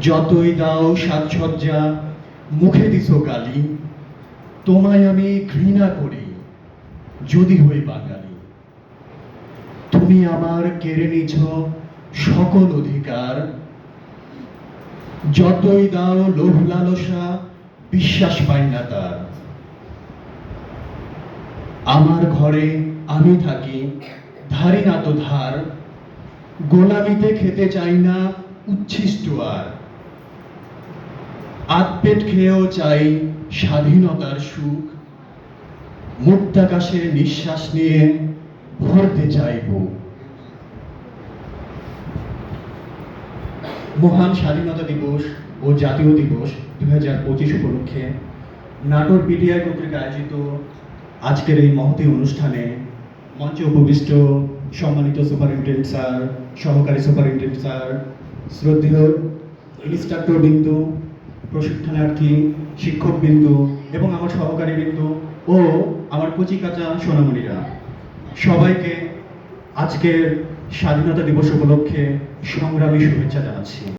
যতই দাও সাজসজ্জা, মুখে দিছ গালি, তোমায় আমি ঘৃণা করি, যদি হই বাঙালি। তুমি আমার কেড়ে নিছ সকল অধিকার। যতই দাও লোভ লালসা, বিশ্বাস পাই না তার। আমার ঘরে আমি থাকি ধারি না তো ধার। গোলামিতে খেতে চাই না উচ্ছিষ্ট আর। আতপেট খেয়েও চাই স্বাধীনতার সুখ। মুক্তাকাশে নিঃশ্বাস নিয়ে ভরতে চাই মহান স্বাধীনতা দিবস ও জাতীয় দিবস দুই হাজার পঁচিশ উপলক্ষে নাটোর বিডিআই কর্তৃক আয়োজিত আজকের এই মহতী অনুষ্ঠানে মঞ্চে উপবিষ্ট সম্মানিত সুপারিনটেন্ডেন্ট স্যার, সহকারী সুপারিনটেন্ডেন্ট স্যার, শ্রদ্ধেয় ইনস্ট্রাক্টর বিন্দু প্রশিক্ষণার্থী শিক্ষক বিন্দু এবং আমার সহকারী বিন্দু ও আমার কচিকাচা সোনামণিরা। সবাইকে আজকের স্বাধীনতা দিবস উপলক্ষে সংগ্রামী শুভেচ্ছা জানাচ্ছি।